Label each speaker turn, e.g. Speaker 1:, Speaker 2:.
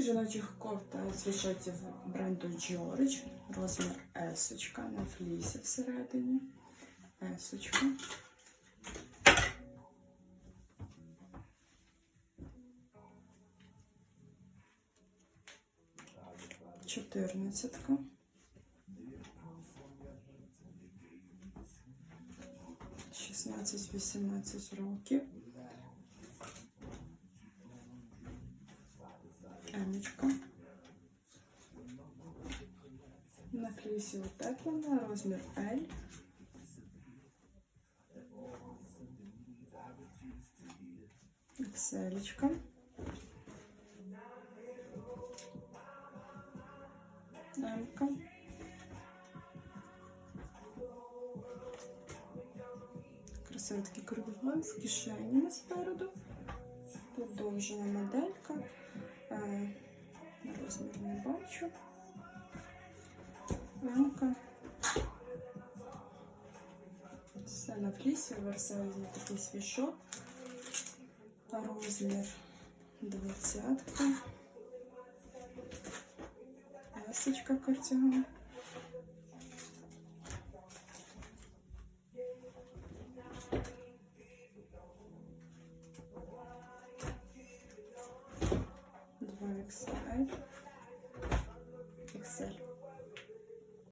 Speaker 1: Комплект жіночих кофт свішотів бренду George, розмір S на флісі всередині. S. -очка. Чотирнадцятка. Шістнадцять-вісімнадцять років. Емочка. На флісі утеплена, розмір L. Екселечка. Емка. Красивий такий кругофон з кишенями спереду. Подовжена моделька. Е, Розмір не бачу. Рамка. Все на флісі, версальний такий свішок. Розмір двадцятка. Есочка картиган. next slide.